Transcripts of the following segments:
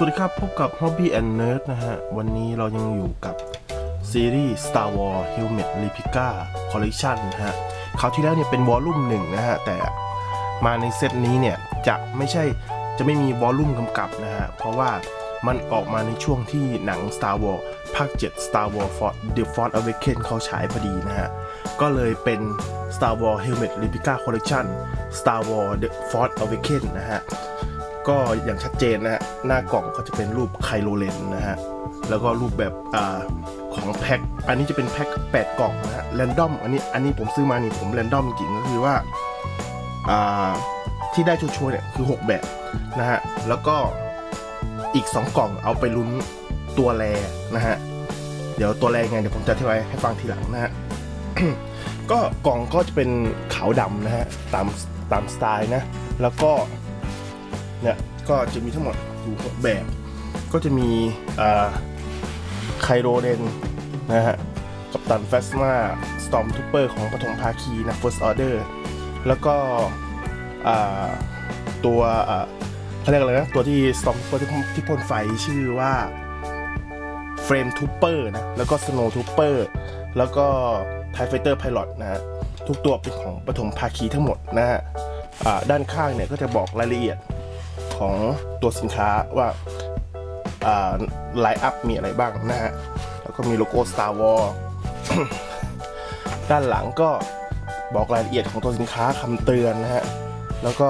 สวัสดีครับ พบกับ Hobby and Nerd นะฮะ วันนี้เรายังอยู่กับซีรีส์ Star Wars Helmet Replica Collection นะฮะคราวที่แล้วเนี่ยเป็นวอลลุ่มหนึ่งนะฮะ แต่มาในเซตนี้เนี่ย จะไม่ใช่จะไม่มีวอลลุ่มกำกับนะฮะ เพราะว่ามันออกมาในช่วงที่หนัง Star Wars ภาค 7 Star Wars For The Force Awakens เขาฉายพอดีนะฮะ ก็เลยเป็น Star Wars Helmet Replica Collection Star Wars The Force Awakens นะฮะ ก็อย่างชัดเจนนะฮะหน้ากล่องก็จะเป็นรูปไคโลเลนนะฮะแล้วก็รูปแบบอ่าของแพ็คอันนี้จะเป็นแพ็ค8กล่องนะฮะแรนดอมอันนี้อันนี้ผมซื้อมานี่ผมแรนดอมจริงก็คือว่าอ่าที่ได้ชัวร์เนี่ยคือ 6 แบบนะฮะแล้วก็อีก 2 กล่องเอาไปลุ้นตัวแรนะฮะเดี๋ยวตัวแรงไงเดี๋ยวผมจะอธิบายให้ฟังทีหลังนะฮะก็กล่องก็จะเป็นขาวดำนะฮะตามตามสไตล์นะแล้วก็ เนี่ยก็จะมีทั้งหมดอยู่แบบ ก็จะมีไคโรเดนนะฮะกัปตันแฟสมาสตอมทูเปอร์ของปฐมภาคีนะ First Order แล้วก็ตัวเขาเรียกอะไรนะ ตัวที่สตอมทูเปอร์ที่พ่นไฟชื่อว่าเฟรมทูเปอร์นะ แล้วก็สโนว์ทูเปอร์แล้วก็ไทไฟเตอร์ไพลอตนะฮะทุกตัวเป็นของปฐมภาคีทั้งหมดนะฮะด้านข้างเนี่ยก็จะบอกรายละเอียด ของตัวสินค้าว่าไลน์อัพมีอะไรบ้างนะฮะ แล้วก็มีโลโก้ Star Wars ด้านหลังก็บอกรายละเอียดของตัวสินค้าคำเตือนนะฮะ แล้วก็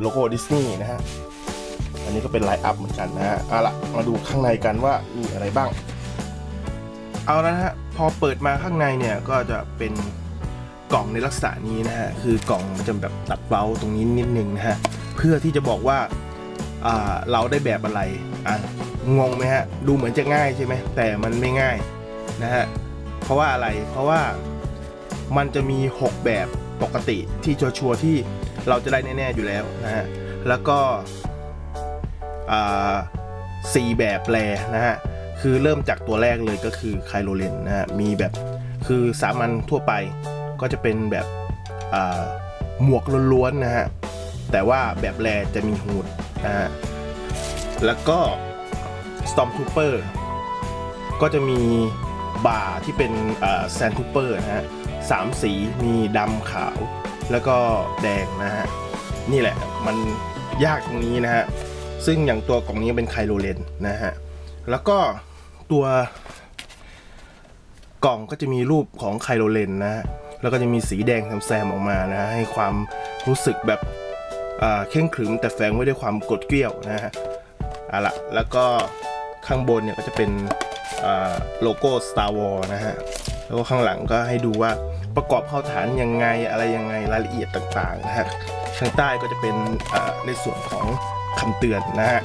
โลโก้ดิสนีย์นะฮะ อันนี้ก็เป็นไลน์อัพเหมือนกันนะฮะเอาละมาดูข้างในกันว่ามีอะไรบ้าง เอาละฮะ พอเปิดมาข้างในเนี่ยก็จะเป็นกล่องในลักษณะนี้นะฮะ คือกล่องมันจะแบบตัดเบาตรงนี้นิดนึงนะฮะ เพื่อที่จะบอกว่า เราได้แบบอะไรอะงงไหมฮะ ดูเหมือนจะง่ายใช่ไหมแต่มันไม่ง่ายนะฮะ เพราะว่าอะไร เพราะว่ามันจะมี 6 แบบปกติที่ชัวร์ๆที่เราจะได้แน่ ๆ อยู่แล้วนะฮะ แล้วก็สี่แบบแปลนะฮะ คือเริ่มจากตัวแรกเลยก็คือไคโลเลนนะฮะ มีแบบคือสามัญทั่วไปก็จะเป็นแบบหมวกล้วนๆนะฮะ แต่ว่าแบบแรจะมีหูด แล้วก็ Stormtrooper ก็จะมีบ่าที่เป็นแซนทูเปอร์นะฮะสามสีมีดำขาว แล้วก็แดงนะฮะ นี่แหละมันยากตรงนี้นะฮะ ซึ่งอย่างตัวกล่องนี้เป็นไคโลเลนนะฮะ แล้วก็ตัวกล่องก็จะมีรูปของไคโลเลนนะฮะ แล้วก็จะมีสีแดงแซมๆออกมานะฮะ ให้ความรู้สึกแบบ เข่งขรึมแต่แฝงไว้ด้วยความกดเกลี้ยวนะฮะเอาละแล้วก็ข้างบนเนี่ยก็จะเป็นโลโก้ Star Wars นะฮะ แล้วก็ข้างหลังก็ให้ดูว่าประกอบเข้าฐานยังไงอะไรยังไงรายละเอียดต่างๆนะฮะ ข้างใต้ก็จะเป็นในส่วนของคำเตือนนะฮะ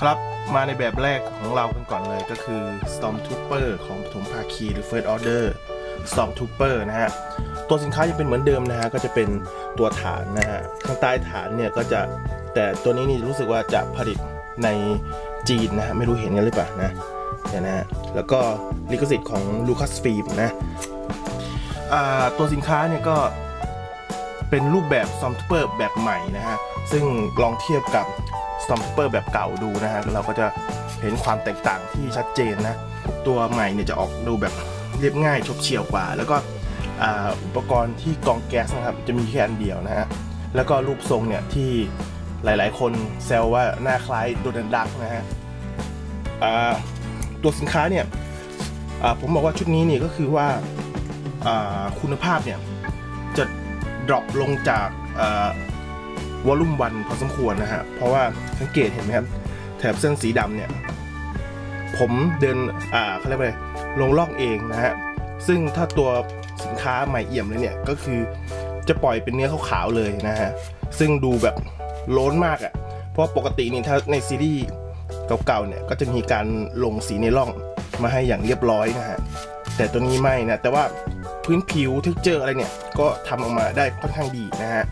ครับมาในแบบแรกของเรากันก่อนเลยก็คือ Stormtrooper ของปฐมภาคีหรือ First Order Stormtrooper นะฮะ ตัวสินค้ายังเป็นเหมือนเดิมนะฮะ ก็จะเป็นตัวฐานนะฮะ ข้างใต้ฐานเนี่ยก็จะแต่ตัวนี้นี่รู้สึกว่าจะผลิตในจีนนะฮะ ไม่รู้เห็นกันหรือเปล่านะเนี่ยนะฮะ แล้วก็ลิขสิทธิ์ของ Lucasfilm นะตัวสินค้าเนี่ยก็เป็นรูปแบบ Stormtrooper แบบใหม่นะฮะ ซึ่งลองเทียบกับ Stormtrooper แบบเก่าดูนะฮะ เราก็จะเห็นความแตกต่างที่ชัดเจนนะ ตัวใหม่เนี่ยจะออกดูแบบ เรียบง่ายชบเฉียวกว่า แล้วก็อุปกรณ์ที่กองแก๊สนะครับจะมีแค่อันเดียวนะฮะแล้วก็รูปทรงเนี่ยที่หลายๆ คนแซวว่าหน้าคล้ายโดนัลดักนะฮะตัวสินค้าเนี่ยผมบอกว่าชุดนี้นี่ก็คือว่าคุณภาพเนี่ยจะดรอปลงจากวอลลุ่มวันพอสมควรนะฮะเพราะว่าสังเกตเห็นไหมครับแถบเส้นสีดำเนี่ย ผมเดินอ่าเขาเรียกว่าอะไรลงล่องเองนะฮะซึ่งถ้าตัวสินค้าใหม่เอี่ยมเลยเนี่ยก็คือจะปล่อยเป็นเนื้อขาวๆเลยนะฮะซึ่งดูแบบโล้นมากอะ่ะเพราะปกตินี่ถ้าในซีรีส์เก่าๆเนี่ยก็จะมีการลงสีในร่องมาให้อย่างเรียบร้อยนะฮะแต่ตัวนี้ไม่นะแต่ว่าพื้นผิวทึกเจออะไรเนี่ยก็ทำออกมาได้ค่อนข้างดีนะฮะ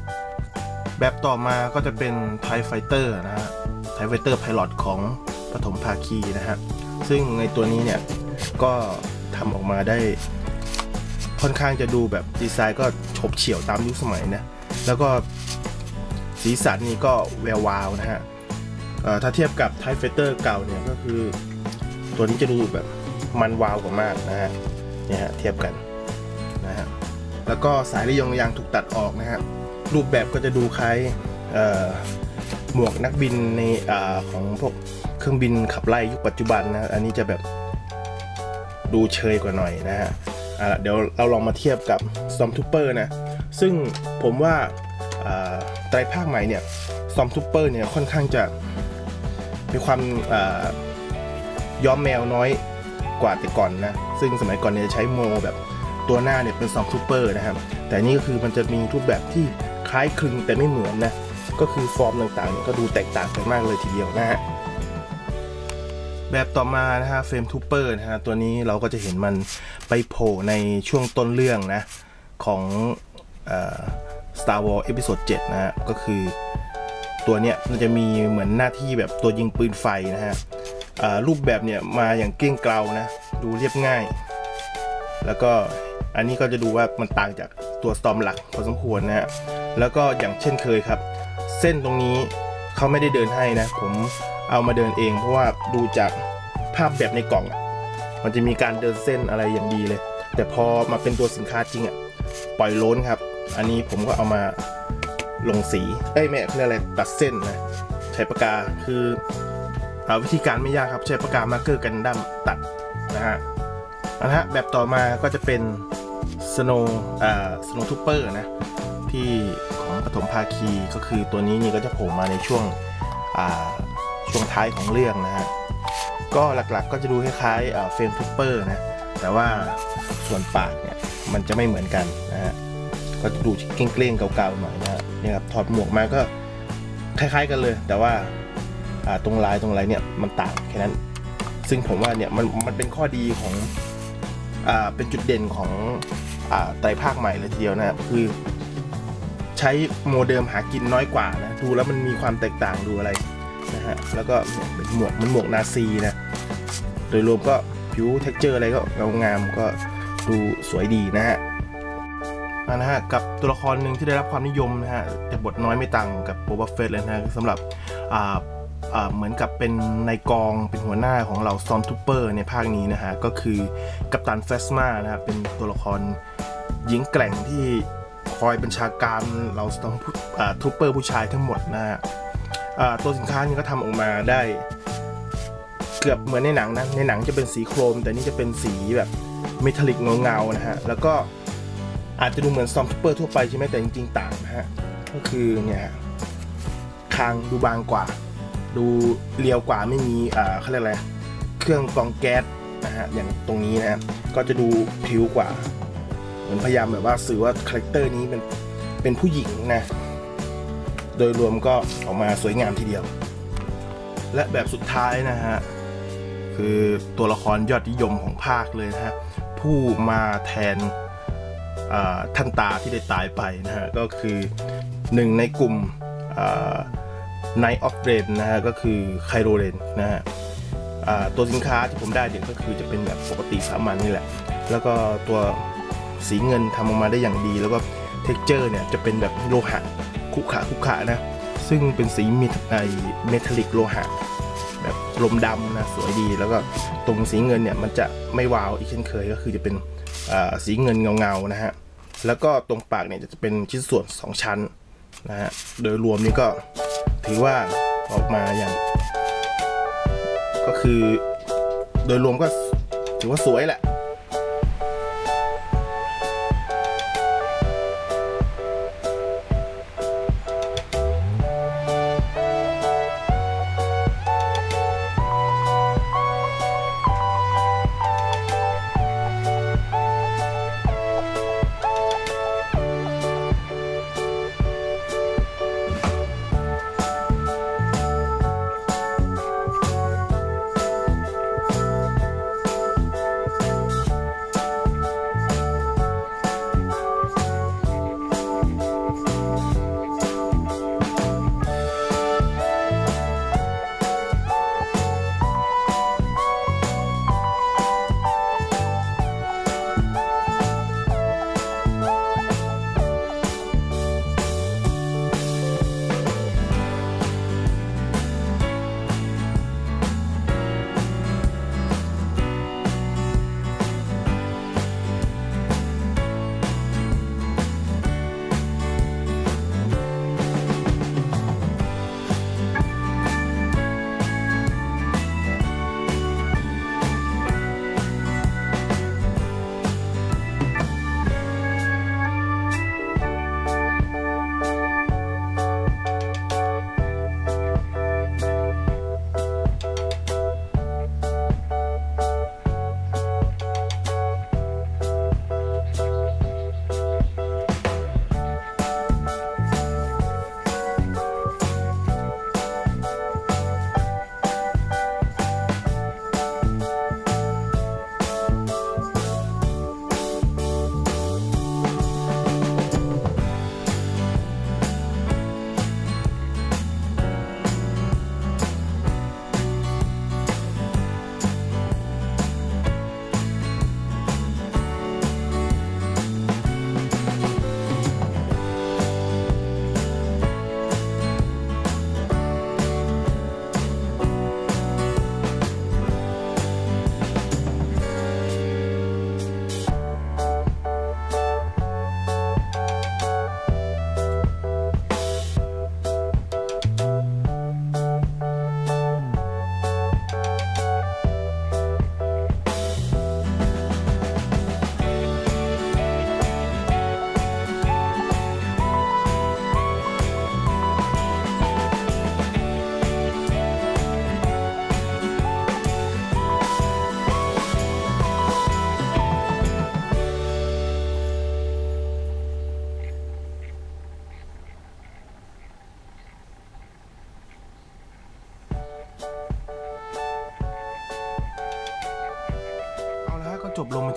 แบบต่อมาก็จะเป็นไทไฟเตอร์นะฮะไทไฟเตอร์ไพลอตของปฐมภาคีนะฮะ ซึ่งในตัวนี้เนี่ยก็ทำออกมาได้ค่อนข้างจะดูแบบดีไซน์ก็ฉบเฉี่ยวตามยุคสมัยนะ แล้วก็สีสันนี่ก็แวววาวนะฮะถ้าเทียบกับไทเฟเตอร์เก่าเนี่ยก็คือ ตัวนี้จะดูแบบมันวาวกว่ามากนะฮะเนี่ยฮะเทียบกันนะฮะแล้วก็สายระยงยางถูกตัดออกนะฮะรูปแบบก็จะดูคล้ายหมวกนักบินในอของพวก เครื่องบินขับไล่ยุคปัจจุบันนะอันนี้จะแบบดูเชยกว่าหน่อยนะฮะอ่าเดี๋ยวเราลองมาเทียบกับ Stormtrooper นะซึ่งผมว่าไตรภาคใหม่เนี่ย Stormtrooper เนี่ยค่อนข้างจะมีความย้อมแมวน้อยกว่าแต่ก่อนนะ ซึ่งสมัยก่อนเนี่ยจะใช้โมแบบตัวหน้าเนี่ยเป็น Stormtrooper นะครับ แต่นี่ก็คือมันจะมีรูปแบบที่คล้ายคลึงแต่ไม่เหมือนนะ ก็คือฟอร์มต่างๆเนี่ยก็ดูแตกต่างกันมากเลยทีเดียวนะฮะ แบบต่อมานะฮะเฟรมทูเปอร์นะฮะตัวนี้เราก็จะเห็นมันไปโผล่ในช่วงต้นเรื่องนะของอ Star Wars Episode 7 นะฮะก็คือตัวเนี้ยมันจะมีเหมือนหน้าที่แบบตัวยิงปืนไฟนะฮะรูปแบบเนี่ยมาอย่างเกลี้ยงเกลานะดูเรียบง่าย แล้วก็อันนี้ก็จะดูว่ามันต่างจากตัว Storm หลักพอสมควรนะฮะแล้วก็อย่างเช่นเคยครับ เส้นตรงนี้เขาไม่ได้เดินให้นะผม เอามาเดินเอง เพราะว่าดูจากภาพแบบในกล่องมันจะมีการเดินเส้นอะไรอย่างดีเลย แต่พอมาเป็นตัวสินค้าจริงอะปล่อยล้นครับ อันนี้ผมก็เอามาลงสีเอ้แม่เรียกอะไรตัดเส้นนะใช้ปากกาคืออาวิธีการไม่ยากครับใช้ปากกามาร์กเกอร์กันดั้มตัดนะฮะอันนะฮะแบบต่อมาก็จะเป็น Snow อ่า Snow Trooper นะที่ของปฐมภาคีก็คือตัวนี้นี่ก็จะโผล่มาในช่วงอ่า วงท้ายของเรื่องนะฮะก็หลักๆก็จะดูคล้ายๆเฟรมทูเปอร์นะแต่ว่าส่วนปากเนี่ยมันจะไม่เหมือนกันนะฮะก็จะดูเกล้งๆเก่าๆหน่อยนะฮะเนี่ยครับถอดหมวกมาก็คล้าย ๆ กันเลย แต่ว่าตรงลายตรงอะไรเนี่ยมันต่างแค่นั้น ซึ่งผมว่าเนี่ยมันมันเป็นข้อดีของอ่าเป็นจุดเด่นของอ่าไตรภาคใหม่เลยทีเดียวนะครับคือ ใช้โมเดิมหากินน้อยกว่านะดูแล้วมันมีความแตกต่างดูอะไร นะฮะแล้วก็เป็นหมวกมันหมวกนาซีนะโดยรวมก็ผิวเท็กเจอร์อะไรก็เงางามก็ดูสวยดีนะฮะนะฮะกับตัวละครหนึ่งที่ได้รับความนิยมนะฮะแต่บทน้อยไม่ต่างกับโบบาเฟตเลยนะฮะสำหรับอ่าเหมือนกับเป็นในายกองเป็นหัวหน้าของเราซอมทูเปอร์ในภาคนี้นะฮะก็คือกัปตันเฟสมานะฮะเป็นตัวละครหญิงแกร่งที่คอยบัญชาการเราต้องทูเปอร์ผู้ชายทั้งหมดนะฮะ ตัวสินค้านี้ก็ทำออกมาได้ เกือบเหมือนในหนังนะในหนังจะเป็นสีโครม แต่นี่จะเป็นสีแบบเมทัลลิกเงาๆนะฮะแล้วก็อาจจะดูเหมือนซอมทูเปอร์ทั่วไปใช่ไหมแต่จริงๆต่างนะฮะก็คือเนี่ยฮะคางดูบางกว่า ดูเรียวกว่าไม่มีอ่าเขาเรียกอะไรเครื่องกรองแก๊สนะฮะอย่างตรงนี้นะฮะก็จะดูผิวกว่า เหมือนพยายามแบบว่าสื่อว่าคาแรคเตอร์นี้เป็นเป็นผู้หญิงนะ โดยรวมก็ออกมาสวยงามทีเดียว และแบบสุดท้ายนะฮะ คือตัวละครยอดนิยมของภาคเลยนะฮะ ผู้มาแทนท่านตาที่ได้ตายไปนะฮะ ก็คือหนึ่งในกลุ่มไนออฟเรนนะฮะ ก็คือไคโรเรนนะฮะตัวสินค้าที่ผมได้เนี่ยก็คือจะเป็นแบบปกติสามัญนี่แหละ แล้วก็ตัวสีเงินทำออกมาได้อย่างดี แล้วก็เท็กเจอร์เนี่ยจะเป็นแบบโลหะ คุขะคุขะนะ ซึ่งเป็นสีเมทไอเมทัลลิกโลหะ แบบลมดำนะ สวยดีแล้วก็ตรงสีเงินเนี่ยมันจะไม่วาวอีกเช่นเคยก็คือจะเป็นสีเงินเงาๆนะฮะแล้วก็ตรงปากเนี่ยจะเป็นชิ้นส่วน 2 ชั้นนะฮะโดยรวมนี่ก็ถือว่าออกมาอย่าง ก็คือโดยรวมก็ถือว่าสวยแหละ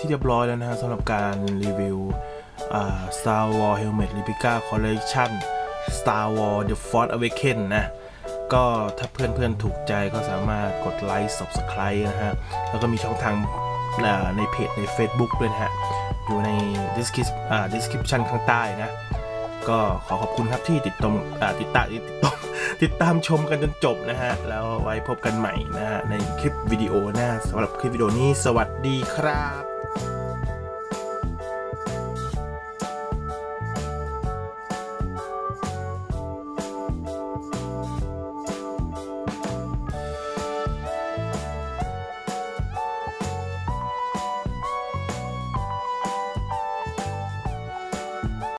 ที่เรียบร้อยแล้วนะฮะสำหรับการรีวิว Star Wars Helmet Replica Collection Star Wars The Force Awakens นะ ก็ถ้าเพื่อนๆถูกใจก็สามารถกดไลค์ Subscribe นะฮะ แล้วก็มีช่องทางในเพจใน Facebook ด้วยนะฮะ อยู่ใน description อ่า description ข้างใต้นะ ก็ขอขอบคุณครับที่ติดตามติดตามติดตามติดตามชมกันจนจบนะฮะ แล้วไว้พบกันใหม่นะฮะในคลิปวิดีโอหน้าสำหรับคลิปวิดีโอนี้สวัสดีครับ